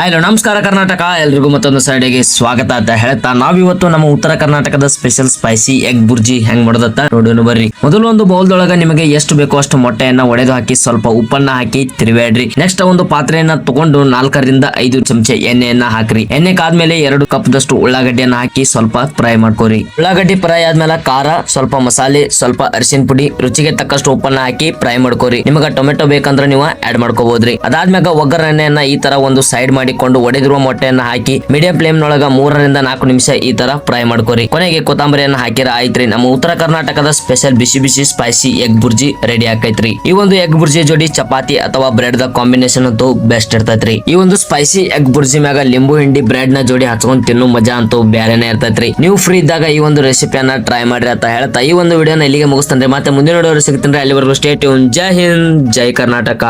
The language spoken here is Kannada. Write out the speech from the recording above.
ಹಲೋ ನಮಸ್ಕಾರ ಕರ್ನಾಟಕ. ಎಲ್ರಿಗೂ ಮತ್ತೊಂದು ಸೈಡಿಗೆ ಸ್ವಾಗತ ಅಂತ ಹೇಳ್ತಾ ನಾವಿವತ್ತು ನಮ್ಮ ಉತ್ತರ ಕರ್ನಾಟಕದ ಸ್ಪೆಷಲ್ ಸ್ಪೈಸಿ ಎಗ್ ಬುರ್ಜಿ ಹೆಂಗ್ ಮಾಡೋದತ್ತ ನೋಡೋಣ ಬರ್ರಿ. ಮೊದಲು ಒಂದು ಬೌಲ್ದೊಳಗ ನಿಮಗೆ ಎಷ್ಟು ಬೇಕೋ ಅಷ್ಟು ಮೊಟ್ಟೆಯನ್ನ ಒಡೆದು ಹಾಕಿ ಸ್ವಲ್ಪ ಉಪ್ಪನ್ನ ಹಾಕಿ ತಿರುವೇಡ್ರಿ ನೆಕ್ಸ್ಟ್ ಒಂದು ಪಾತ್ರೆಯನ್ನ ತಗೊಂಡು ನಾಲ್ಕರಿಂದ ಐದು ಚಮಚೆ ಎಣ್ಣೆಯನ್ನ ಹಾಕ್ರಿ. ಎಣ್ಣೆ ಕಾದ್ಮೇಲೆ ಎರಡು ಕಪ್ ದಷ್ಟು ಉಳ್ಳಾಗಡ್ಡಿಯನ್ನ ಹಾಕಿ ಸ್ವಲ್ಪ ಫ್ರೈ ಮಾಡ್ಕೋರಿ. ಉಳ್ಳಾಗಡ್ಡಿ ಫ್ರೈ ಆದ್ಮೇಲೆ ಖಾರ, ಸ್ವಲ್ಪ ಮಸಾಲೆ, ಸ್ವಲ್ಪ ಅರಿಶಿನ ಪುಡಿ, ರುಚಿಗೆ ತಕ್ಕಷ್ಟು ಉಪ್ಪನ್ನ ಹಾಕಿ ಫ್ರೈ ಮಾಡ್ಕೋರಿ. ನಿಮಗೆ ಟೊಮೆಟೊ ಬೇಕಂದ್ರೆ ನೀವು ಆಡ್ ಮಾಡ್ಕೋಬಹುದ್ರಿ ಅದಾದ್ಮ್ಯಾಗ ಒಗ್ಗರಣೆಯನ್ನ ಈ ತರ ಒಂದು ಸೈಡ್ ಮಾಡಿಕೊಂಡು ಒಡೆದಿರುವ ಮೊಟ್ಟೆಯನ್ನು ಹಾಕಿ ಮೀಡಿಯಂ ಫ್ಲೇಮ್ ನೊಳಗ ಮೂರರಿಂದ ನಾಲ್ಕು ನಿಮಿಷ ಈ ತರ ಫ್ರೈ ಮಾಡ್ಕೋರಿ. ಕೊನೆಗೆ ಕೊತ್ತಂಬರಿಯನ್ನು ಹಾಕಿರ ಆಯ್ತ್ರಿ. ನಮ್ಮ ಉತ್ತರ ಕರ್ನಾಟಕದ ಸ್ಪೆಷಲ್ ಬಿಸಿ ಬಿಸಿ ಸ್ಪೈಸಿ ಎಗ್ ಬುರ್ಜಿ ರೆಡಿ ಆಕೈತ್ರಿ. ಈ ಒಂದು ಎಗ್ ಬುರ್ಜಿ ಜೋಡಿ ಚಪಾತಿ ಅಥವಾ ಬ್ರೆಡ್ ದ ಕಾಂಬಿನೇಷನ್ ಅಂತೂ ಬೆಸ್ಟ್ ಇರ್ತೈತ್ರಿ. ಈ ಒಂದು ಸ್ಪೈಸಿ ಎಗ್ ಬುರ್ಜಿ ಮ್ಯಾಗ ಲಿಂಬು ಹಿಂಡಿ ಬ್ರೆಡ್ನ ಜೋಡಿ ಹಚ್ಕೊಂಡ್ ತಿನ್ನು ಮಜಾ ಅಂತೂ ಬ್ಯಾರೆನೇ ಇರ್ತೈತ್ರಿ. ನೀವು ಫ್ರೀ ಇದ್ದಾಗ ಈ ಒಂದು ರೆಸಿಪಿಯನ್ನ ಟ್ರೈ ಮಾಡಿ ಅಂತ ಹೇಳ್ತಾ ಈ ಒಂದು ವಿಡಿಯೋನ ಇಲ್ಲಿಗೆ ಮುಗಿಸ್ತೇನೆ ಮತ್ತೆ ಮುಂದಿನ ಸಿಗ್ತೀನಿ ಅಲ್ಲಿವರೆಗೂ ಸ್ಟೇಟ್ ಜೈ ಹಿಂದ್, ಜೈ ಕರ್ನಾಟಕ.